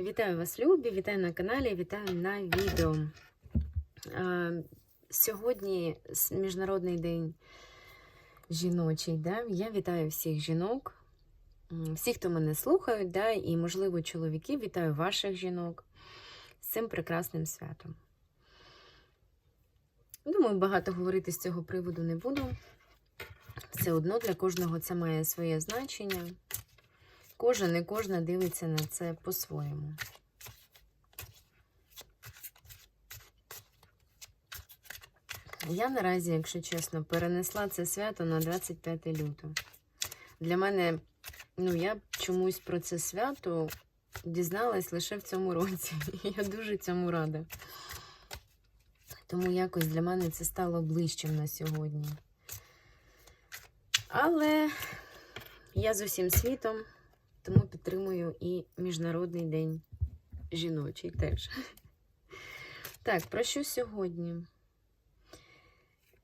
Вітаю вас, любі! Вітаю на каналі, вітаю на відео. Сьогодні Міжнародний день жіночий. Да? Я вітаю всіх жінок, всіх, хто мене слухають, да? і, можливо, чоловіків. Вітаю ваших жінок з цим прекрасним святом. Думаю, багато говорити з цього приводу не буду. Все одно для кожного це має своє значення. Кожен і кожна дивиться на це по-своєму. Я наразі, якщо чесно, перенесла це свято на 25 лютого. Для мене, ну, я чомусь про це свято дізналась лише в цьому році. Я дуже цьому рада. Тому якось для мене це стало ближчим на сьогодні. Але я з усім світом, тому підтримую і Міжнародний день жіночий теж. Так, про що сьогодні?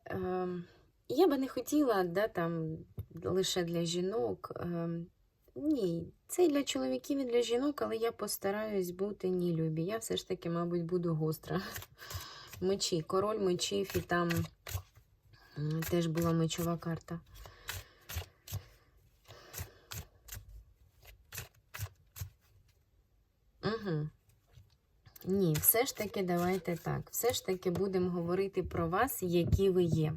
Ем, я би не хотіла, да, там, лише для жінок. Ем, ні, це і для чоловіків, і для жінок, але я постараюсь бути ні любі. Я все ж таки, мабуть, буду гостра. Мечі, король мечів, і там теж була мечова карта. Угу. Ні, все ж таки, давайте так. Все ж таки будемо говорити про вас, які ви є.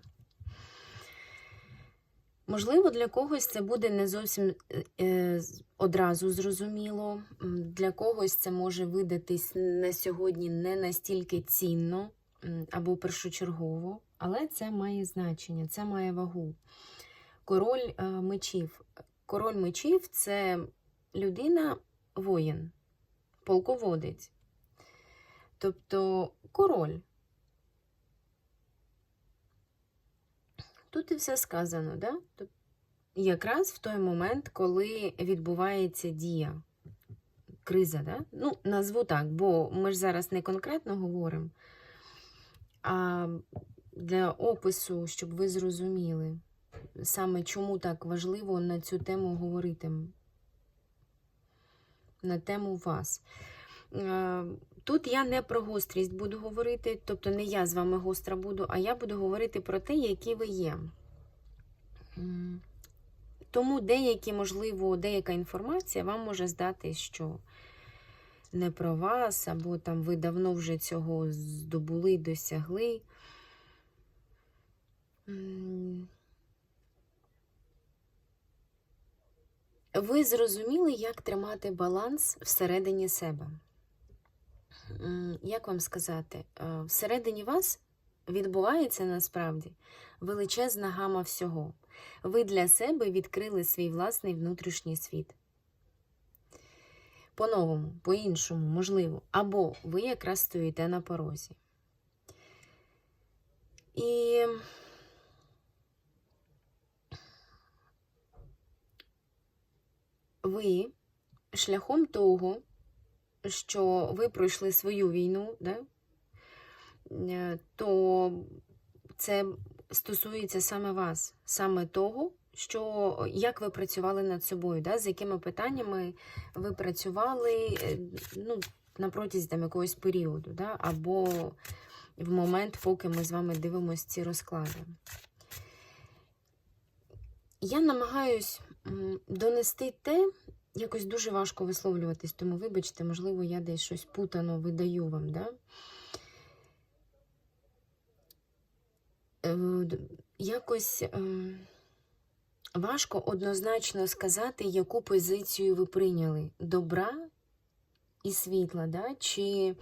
Можливо, для когось це буде не зовсім е, одразу зрозуміло. Для когось це може видатись на сьогодні не настільки цінно або першочергово, але це має значення, це має вагу. Король е, мечів. Король мечів це людина воїн, полководець. Тобто король. Тут і все сказано, да? Якраз в той момент, коли відбувається дія, криза, да? Ну, назву так, бо ми ж зараз не конкретно говоримо, а для опису, щоб ви зрозуміли, саме чому так важливо на цю тему говорити, на тему вас. Е, Тут я не про гострість буду говорити, тобто не я з вами гостра буду, а я буду говорити про те, які ви є. Тому деякі, можливо, деяка інформація вам може здати, що не про вас, або там ви давно вже цього здобули, досягли. Ви зрозуміли, як тримати баланс всередині себе. Як вам сказати, Е, всередині вас відбувається насправді величезна гама всього. Ви для себе відкрили свій власний внутрішній світ. По-новому, по-іншому, можливо. Або ви якраз стоїте на порозі. І ви шляхом того, що ви пройшли свою війну, да? е, то це стосується саме вас, саме того, що як ви працювали над собою, да? з якими питаннями ви працювали е, ну, на протязі там, якогось періоду, да? або в момент, поки ми з вами дивимося ці розклади. Я намагаюсь донести те, якось дуже важко висловлюватись, тому вибачте, можливо, я десь щось путано видаю вам, да? Е, Якось ем, важко однозначно сказати, яку позицію ви прийняли: добра і світла, да? чи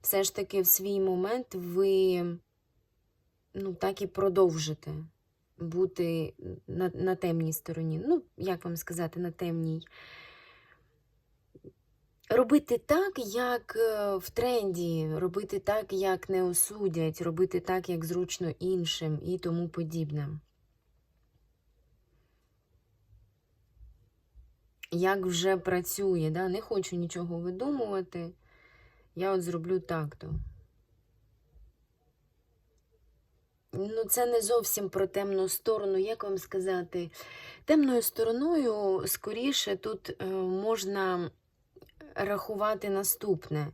все ж таки в свій момент ви ну, так і продовжите бути на, на темній стороні. Ну, як вам сказати, на темній. Робити так, як е, в тренді, робити так, як не осудять, робити так, як зручно іншим і тому подібне. Як вже працює, да? не хочу нічого видумувати. Я от зроблю так-то. Ну, це не зовсім про темну сторону, як вам сказати. Темною стороною, скоріше, тут е, можна рахувати наступне.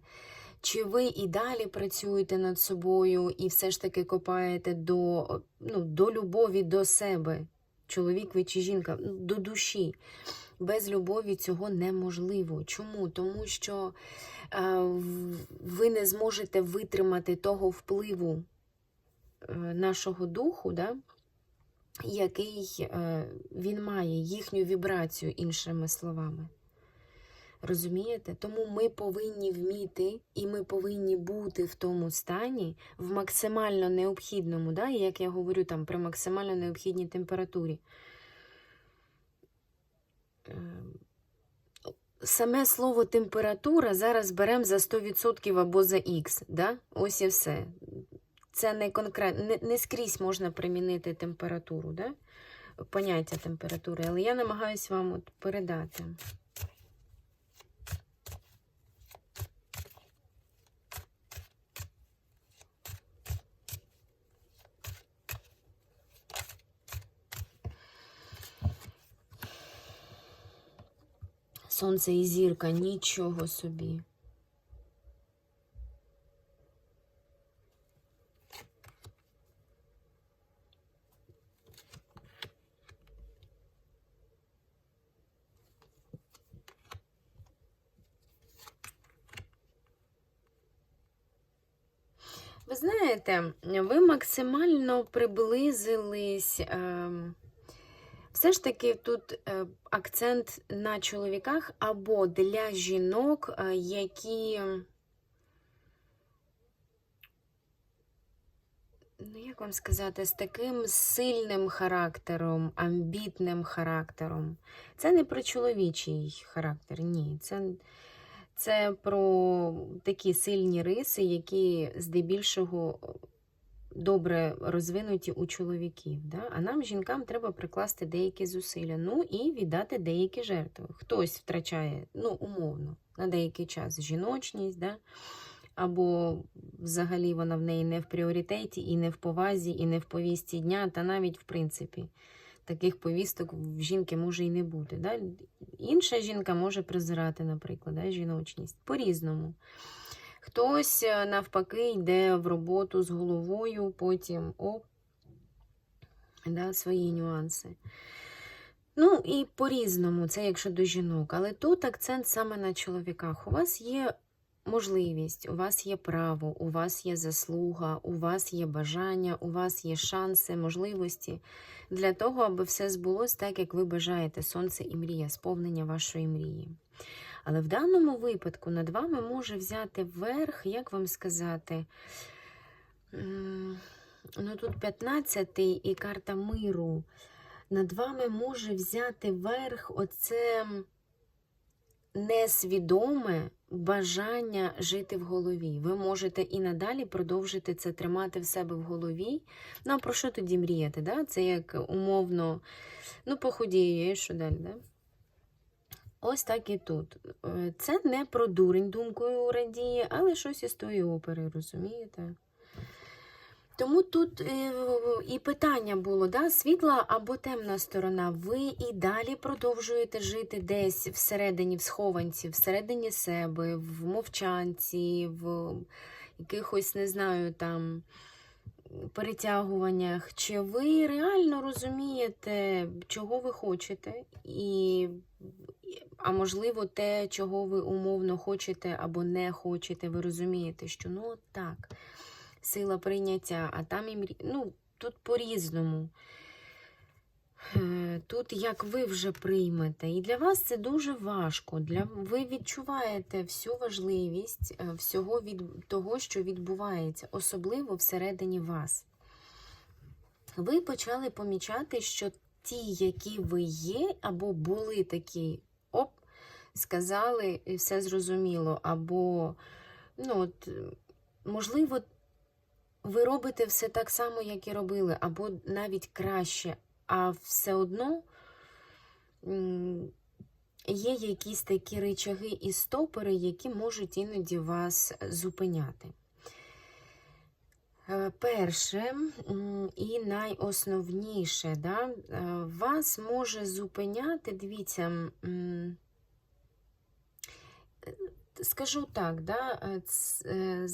Чи ви і далі працюєте над собою і все ж таки копаєте до, ну, до любові до себе, чоловік ви чи жінка, ну, до душі. Без любові цього неможливо. Чому? Тому що е, ви не зможете витримати того впливу нашого духу, да? який е, він має, їхню вібрацію, іншими словами. Розумієте? Тому ми повинні вміти і ми повинні бути в тому стані, в максимально необхідному, да? як я говорю, там, при максимально необхідній температурі. Ем, Саме слово температура зараз беремо за 100% або за Х. Да? Ось і все. Це не конкретно, не, не скрізь можна примінити температуру, да? поняття температури, але я намагаюся вам от передати. Сонце і зірка, нічого собі. Ви знаєте, ви максимально приблизились. ем, все ж таки тут е, акцент на чоловіках або для жінок, е, які. Ну, як вам сказати, з таким сильним характером, амбітним характером. Це не про чоловічий характер, ні. Це, це про такі сильні риси, які здебільшого добре розвинуті у чоловіків. Да? А нам, жінкам, треба прикласти деякі зусилля. Ну і віддати деякі жертви. Хтось втрачає, ну, умовно, на деякий час жіночність, да? або взагалі вона в неї не в пріоритеті, і не в повазі, і не в повісті дня, та навіть в принципі. Таких повісток в жінки може і не бути. Да? Інша жінка може презирати, наприклад, да? жіночність по-різному. Хтось, е, навпаки, йде в роботу з головою, потім оп, да, свої нюанси. Ну, і по-різному, це якщо до жінок. Але тут акцент саме на чоловіках. У вас є можливість, у вас є право, у вас є заслуга, у вас є бажання, у вас є шанси, можливості для того, аби все збулось так, як ви бажаєте. Сонце і мрія, сповнення вашої мрії. Але в даному випадку над вами може взяти верх, як вам сказати, ну тут 15-й і карта миру. Над вами може взяти верх оце несвідоме бажання жити в голові. Ви можете і надалі продовжити це тримати в себе в голові. Ну, а про що тоді мріяти? Да? Це як умовно, ну, похудію, і що далі, да? Ось так і тут. Е, Це не про дурень думкою радіє, але щось із тої опери, розумієте? Тому тут е, і питання було, да, світла або темна сторона. Ви і далі продовжуєте жити десь всередині, в схованці, всередині себе, в мовчанці, в якихось, не знаю, там перетягуваннях. Чи ви реально розумієте, чого ви хочете, і, а можливо, те, чого ви умовно хочете або не хочете, ви розумієте, що ну так сила прийняття, а там і мрі... ну, тут по-різному. Е, Тут як ви вже приймете. І для вас це дуже важко. Для... Ви відчуваєте всю важливість е, всього від того, що відбувається, особливо всередині вас. Ви почали помічати, що ті, які ви є, або були такі, оп, сказали, і все зрозуміло, або, ну, от, можливо, ви робите все так само, як і робили, або навіть краще, а все одно є якісь такі речаги і стопори, які можуть іноді вас зупиняти. Е, Перше і найосновніше, да, е, вас може зупиняти, дивіться, скажу так, да, е, е,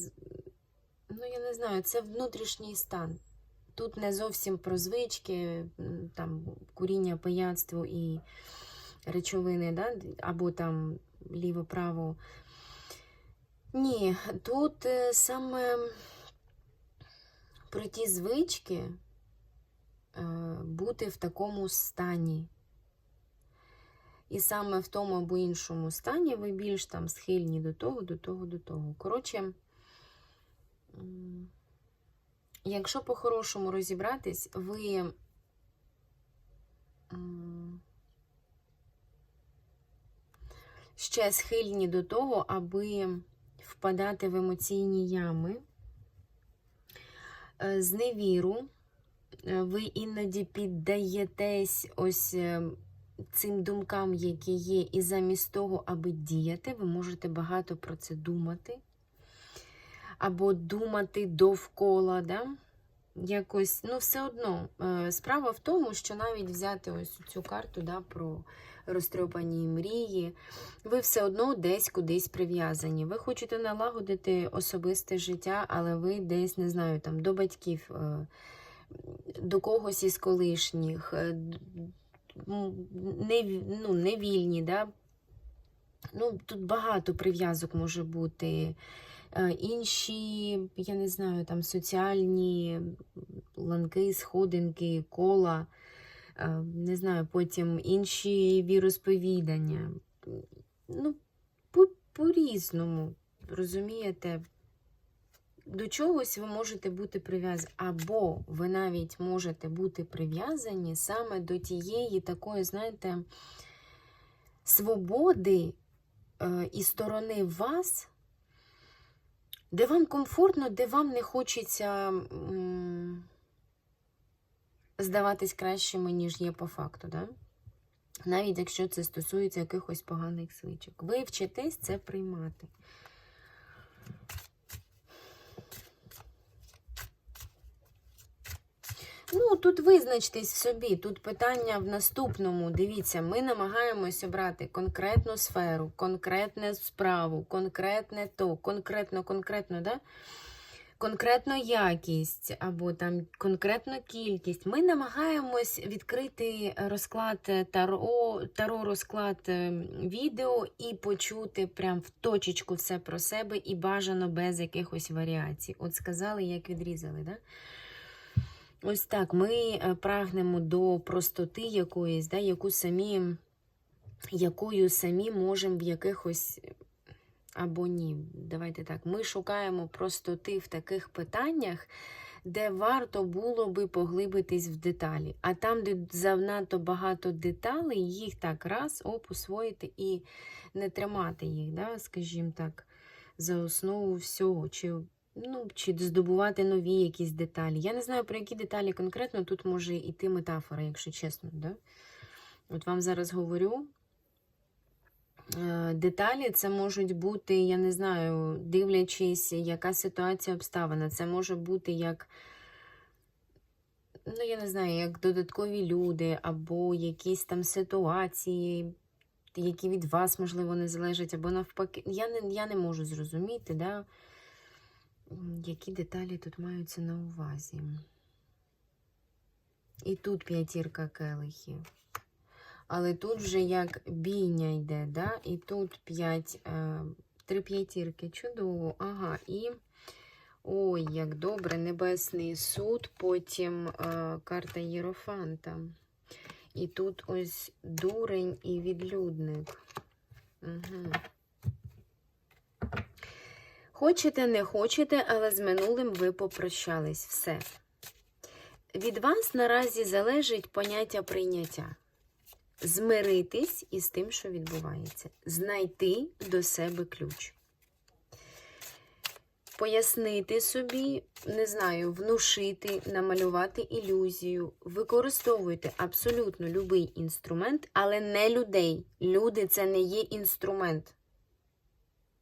ну я не знаю, це внутрішній стан. Тут не зовсім про звички, там куріння, пияцтво і речовини, да, або там ліво-право. Ні, тут е, саме про ті звички е, бути в такому стані. І саме в тому або іншому стані ви більш там схильні до того, до того, до того. Коротше, якщо по-хорошому розібратись, ви ще схильні до того, аби впадати в емоційні ями, е, зневіру. Е, Ви іноді піддаєтесь ось е, цим думкам, які є, і замість того, аби діяти, ви можете багато про це думати. Або думати довкола, да? Якось, ну, все одно. е, Справа в тому, що навіть взяти ось цю карту да, про розтрьопані мрії, ви все одно десь кудись прив'язані. Ви хочете налагодити особисте життя, але ви десь, не знаю, там, до батьків, е, до когось із колишніх, е, не, ну, не вільні, да? Ну, тут багато прив'язок може бути. Е, Інші, я не знаю, там соціальні ланки, сходинки, кола, е, не знаю, потім інші віросповідання. Ну, по- по-різному, розумієте? До чогось ви можете бути прив'язані, або ви навіть можете бути прив'язані саме до тієї такої, знаєте, свободи е, і сторони вас, де вам комфортно, де вам не хочеться здаватись кращими, ніж є по факту. Да? Навіть якщо це стосується якихось поганих звичок. Ви вчитесь це приймати. Ну, тут визначтесь в собі. Тут питання в наступному. Дивіться, ми намагаємось обрати конкретну сферу, конкретну справу, конкретне то, конкретно, конкретно, да? конкретну якість або там конкретну кількість. Ми намагаємось відкрити розклад таро, таро розклад е, відео і почути прям в точечку все про себе і бажано без якихось варіацій. От сказали, як відрізали, да? Ось так, ми е, прагнемо до простоти якоїсь, да, яку самі, якою самі можемо в якихось або ні. Давайте так. Ми шукаємо простоти в таких питаннях, де варто було би поглибитись в деталі. А там, де занадто багато деталей, їх так раз опусвоїти і не тримати їх, да, скажімо так, за основу всього. Чи Ну, чи здобувати нові якісь деталі. Я не знаю, про які деталі конкретно тут може йти метафора, якщо чесно. Да? От вам зараз говорю. Е, Деталі це можуть бути, я не знаю, дивлячись, яка ситуація обставина. Це може бути як, ну, я не знаю, як додаткові люди, або якісь там ситуації, які від вас, можливо, не залежать, або навпаки. Я не, я не можу зрозуміти, да? Які деталі тут маються на увазі? І тут п'ятірка келихів. Але тут вже як бійня йде, да? і тут п'ять, е, три п'ятірки. Чудово. Ага, і. Ой, як добре, Небесний суд, потім е, карта Єрофанта. І тут ось дурень і відлюдник. Угу. Хочете, не хочете, але з минулим ви попрощались. Все. Від вас наразі залежить поняття прийняття. Змиритись із тим, що відбувається. Знайти до себе ключ. Пояснити собі, не знаю, внушити, намалювати ілюзію. Використовуйте абсолютно будь-який інструмент, але не людей. Люди це не є інструмент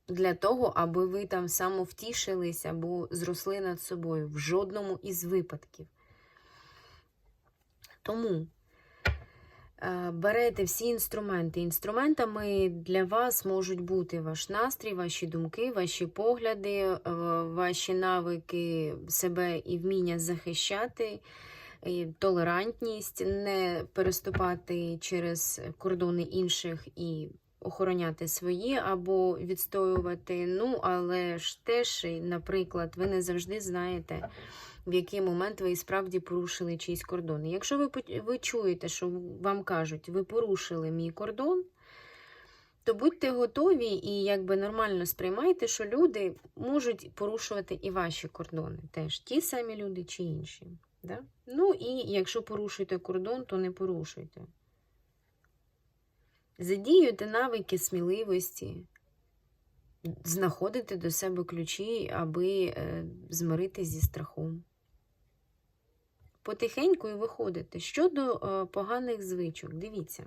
для того, аби ви там самовтішились або зросли над собою в жодному із випадків. Тому Е, Берете всі інструменти. Інструментами для вас можуть бути ваш настрій, ваші думки, ваші погляди, е, ваші навики себе і вміння захищати, толерантність, не переступати через кордони інших і охороняти свої або відстоювати. Ну, але ж теж, наприклад, ви не завжди знаєте в який момент ви і справді порушили чийсь кордон. Якщо ви, ви чуєте, що вам кажуть, ви порушили мій кордон, то будьте готові і якби нормально сприймайте, що люди можуть порушувати і ваші кордони. Теж ті самі люди чи інші. Да? Ну і якщо порушуєте кордон, то не порушуйте. Задіюйте навики сміливості, знаходите до себе ключі, аби е, змиритись зі страхом. Потихеньку і виходите. Щодо е, поганих звичок, дивіться,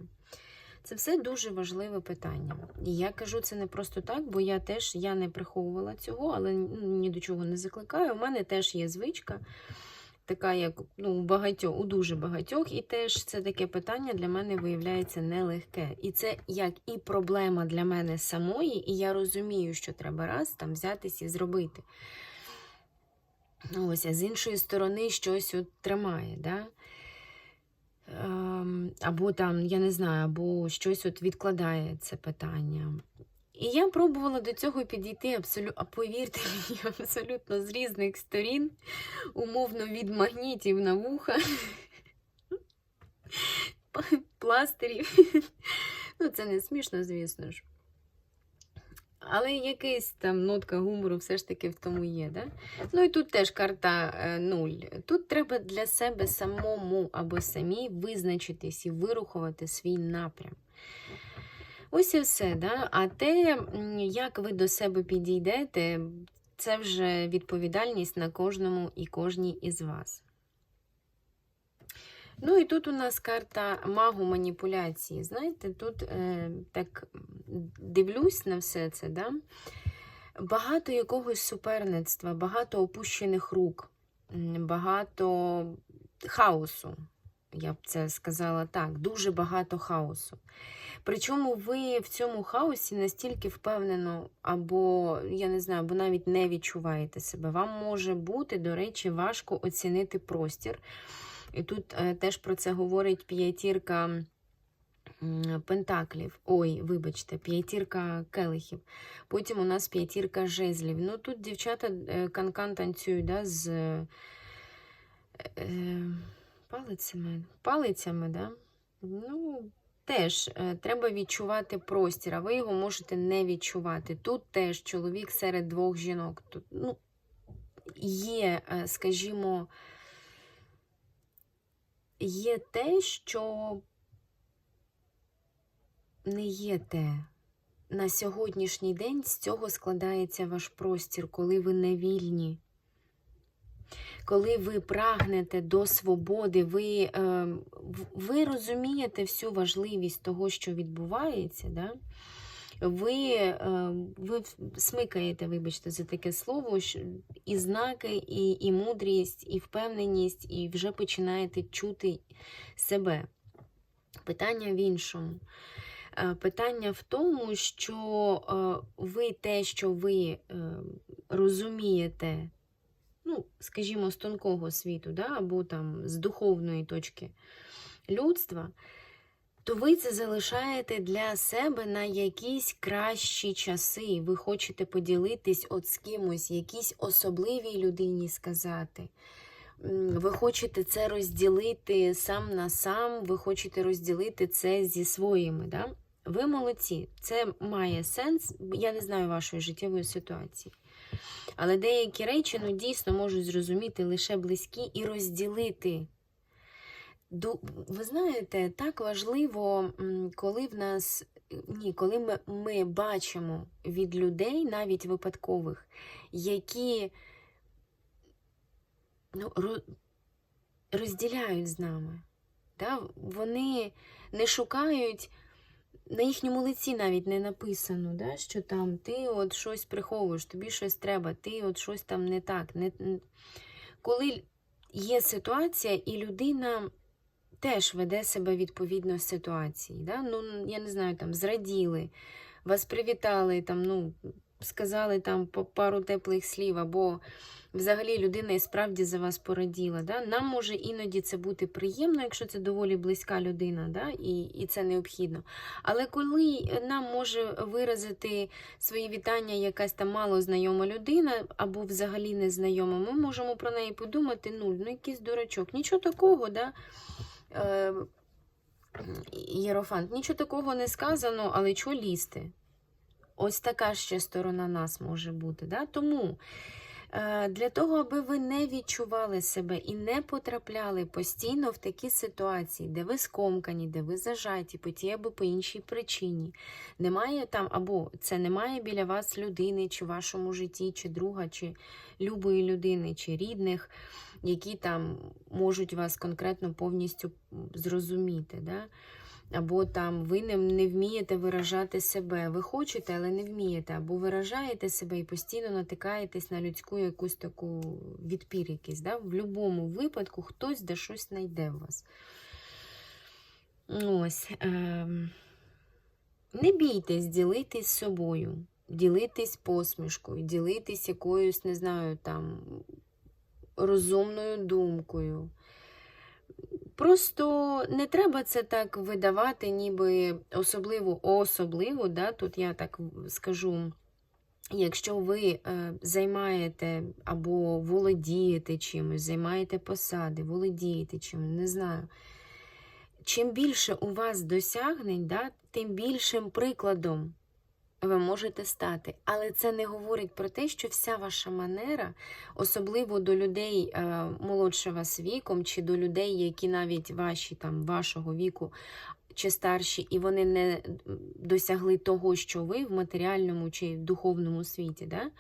це все дуже важливе питання. І я кажу це не просто так, бо я теж я не приховувала цього, але ні до чого не закликаю. У мене теж є звичка, така, як ну, у багатьох, у дуже багатьох, і теж це таке питання для мене виявляється нелегке. І це як і проблема для мене самої, і я розумію, що треба раз там взятись і зробити. Ось, а з іншої сторони щось от тримає, да? Ем, або там, я не знаю, або щось от відкладає це питання. І я пробувала до цього підійти абсолютно, а повірте мені, абсолютно з різних сторін, умовно від магнітів на вуха, пластирів. Ну, це не смішно, звісно ж. Але якась там нотка гумору все ж таки в тому є. Да? Ну і тут теж карта е, нуль. Тут треба для себе самому або самій визначитись і вирухувати свій напрям. Ось і все. Да? А те, як ви до себе підійдете, це вже відповідальність на кожному і кожній із вас. Ну і тут у нас карта магу маніпуляції. Знаєте, тут е, так дивлюсь на все це, да? багато якогось суперництва, багато опущених рук, багато хаосу. Я б це сказала так, дуже багато хаосу. Причому ви в цьому хаосі настільки впевнено, або, я не знаю, або навіть не відчуваєте себе. Вам може бути, до речі, важко оцінити простір. І тут е, теж про це говорить п'ятірка пентаклів. Ой, вибачте, п'ятірка келихів. Потім у нас п'ятірка жезлів. Ну тут дівчата е, канкан танцюють да, з е, палицями. Палицями, да? Ну, теж е, треба відчувати простір, а ви його можете не відчувати. Тут теж чоловік серед двох жінок. Тут, ну, є, е, скажімо, є те, що не є те. На сьогоднішній день з цього складається ваш простір, коли ви не вільні. Коли ви прагнете до свободи, ви, е, ви розумієте всю важливість того, що відбувається, да? ви, е, ви смикаєте, вибачте, за таке слово, і знаки, і, і мудрість, і впевненість, і вже починаєте чути себе. Питання в іншому. Е, Питання в тому, що ви те, що ви розумієте, ну, скажімо, з тонкого світу, да, або там з духовної точки людства, то ви це залишаєте для себе на якісь кращі часи. Ви хочете поділитись от з кимось, якійсь особливій людині сказати. Ви хочете це розділити сам на сам, ви хочете розділити це зі своїми. Да? Ви молодці, це має сенс. Я не знаю вашої життєвої ситуації. Але деякі речі ну, дійсно можуть зрозуміти лише близькі і розділити. Ви знаєте, так важливо, коли в нас ні, коли ми, ми бачимо від людей, навіть випадкових, які ну, розділяють з нами. Да? Вони не шукають, на їхньому лиці навіть не написано, да? що там ти от щось приховуєш, тобі щось треба, ти от щось там не так. Не... Коли є ситуація, і людина теж веде себе відповідно з ситуації. Да? Ну, я не знаю, там зраділи, вас привітали, там, ну, сказали там пару теплих слів, або взагалі людина і справді за вас пораділа. Да? Нам може іноді це бути приємно, якщо це доволі близька людина, да? і, і це необхідно. Але коли нам може виразити свої вітання якась там мало знайома людина, або взагалі незнайома, ми можемо про неї подумати, ну, ну якийсь дурачок. Нічого такого, да? Е, Єрофант, нічого такого не сказано, але чого лізти? Ось така ще сторона нас може бути. Да? Тому е, для того, аби ви не відчували себе і не потрапляли постійно в такі ситуації, де ви скомкані, де ви зажаті по тій або по іншій причині, немає там, або це немає біля вас людини, чи в вашому житті, чи друга, чи любої людини, чи рідних, які там можуть вас конкретно повністю зрозуміти. Да? Або там ви не, не вмієте виражати себе. Ви хочете, але не вмієте. Або виражаєте себе і постійно натикаєтесь на людську якусь таку відпір якийсь. Да? В будь-якому випадку хтось де щось знайде в вас. Ось. Е- не бійтесь ділитись собою, ділитись посмішкою, ділитись якоюсь, не знаю, там розумною думкою. Просто не треба це так видавати, ніби особливо особливо. Да? Тут я так скажу, якщо ви е, займаєте або володієте чимось, займаєте посади, володієте чимось, не знаю. Чим більше у вас досягнень, да, тим більшим прикладом ви можете стати. Але це не говорить про те, що вся ваша манера, особливо до людей е, молодше вас віком, чи до людей, які навіть ваші там вашого віку чи старші, і вони не досягли того, що ви в матеріальному чи в духовному світі. Да?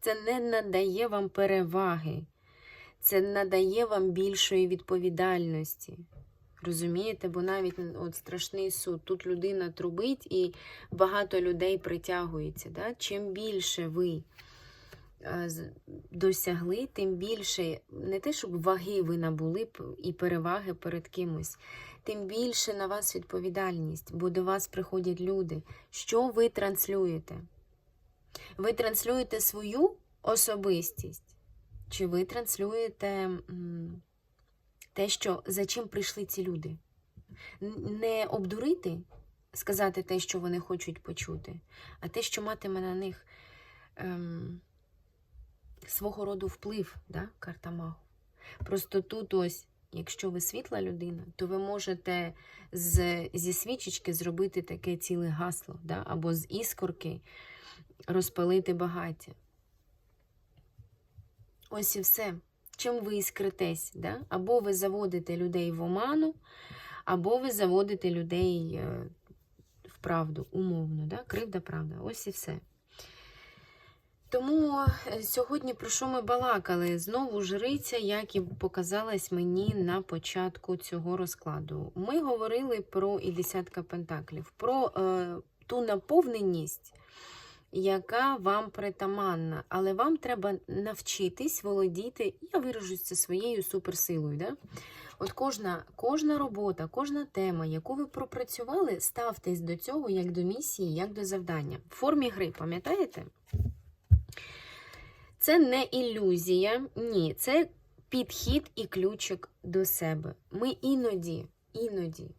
Це не надає вам переваги, це надає вам більшої відповідальності. Розумієте, бо навіть от страшний суд, тут людина трубить і багато людей притягується. Да? Чим більше ви е, досягли, тим більше не те, щоб ваги ви набули і переваги перед кимось, тим більше на вас відповідальність, бо до вас приходять люди. Що ви транслюєте? Ви транслюєте свою особистість? Чи ви транслюєте те, що за чим прийшли ці люди. Не обдурити, сказати те, що вони хочуть почути, а те, що матиме на них ем, свого роду вплив, да, карта Магу. Просто тут ось, якщо ви світла людина, то ви можете з, зі свічечки зробити таке ціле гасло, да, або з іскорки розпалити багаття. Ось і все чим ви іскритесь. Да? Або ви заводите людей в оману, або ви заводите людей е, в правду, умовно. Да? Кривда, правда. Ось і все. Тому е, сьогодні про що ми балакали? Знову жриця, як і показалась мені на початку цього розкладу. Ми говорили про і десятка пентаклів, про е, ту наповненість, яка вам притаманна, але вам треба навчитись володіти, я виражусь це своєю суперсилою. Да? От кожна, кожна робота, кожна тема, яку ви пропрацювали, ставтесь до цього як до місії, як до завдання. В формі гри, пам'ятаєте? Це не ілюзія, ні, це підхід і ключик до себе. Ми іноді, іноді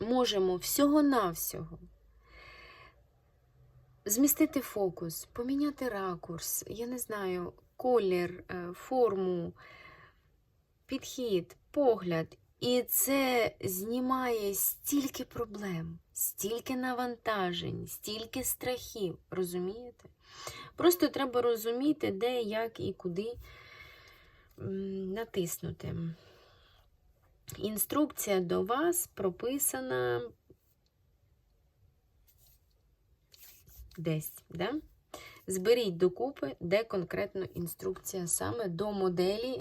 можемо всього-навсього змістити фокус, поміняти ракурс, я не знаю, колір, е, форму, підхід, погляд. І це знімає стільки проблем, стільки навантажень, стільки страхів. Розумієте? Просто треба розуміти, де, як і куди натиснути. Інструкція до вас прописана десь. Да? Зберіть докупи, де конкретно інструкція саме до моделі,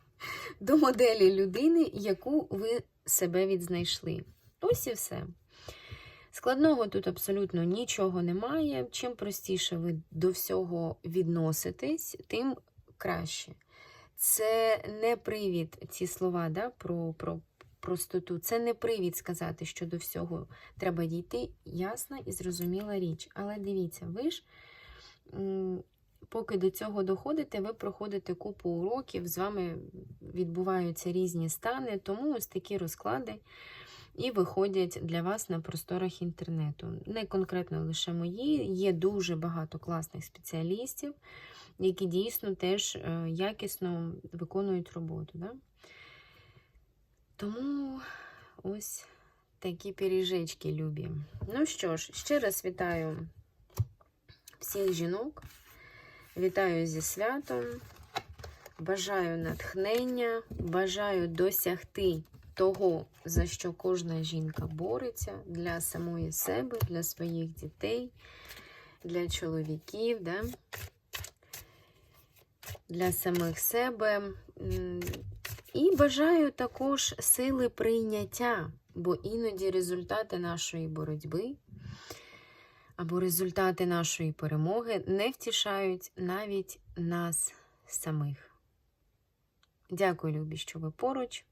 до моделі людини, яку ви себе відзнайшли. Ось і все. Складного тут абсолютно нічого немає. Чим простіше ви до всього відноситесь, тим краще. Це не привід, ці слова да, про про простоту. Це не привід сказати, що до всього треба дійти. Ясна і зрозуміла річ. Але дивіться, ви ж, поки до цього доходите, ви проходите купу уроків, з вами відбуваються різні стани, тому ось такі розклади і виходять для вас на просторах інтернету. Не конкретно лише мої, є дуже багато класних спеціалістів, які дійсно теж е, якісно виконують роботу. Да? Тому ось такі пиріжечки любі. Ну що ж, ще раз вітаю всіх жінок. Вітаю зі святом. Бажаю натхнення, бажаю досягти того, за що кожна жінка бореться для самої себе, для своїх дітей, для чоловіків, да? для самих себе. І бажаю також сили прийняття, бо іноді результати нашої боротьби або результати нашої перемоги не втішають навіть нас самих. Дякую, любі, що ви поруч.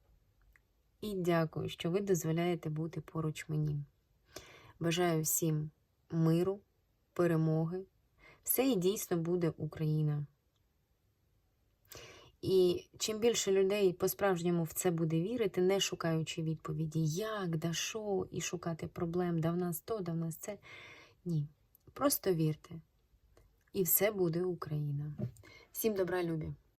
І дякую, що ви дозволяєте бути поруч мені. Бажаю всім миру, перемоги. Все і дійсно буде Україна. І чим більше людей по-справжньому в це буде вірити, не шукаючи відповіді, як, да що, і шукати проблем, да в нас то, да в нас це. Ні. Просто вірте. І все буде Україна. Всім добра, любі!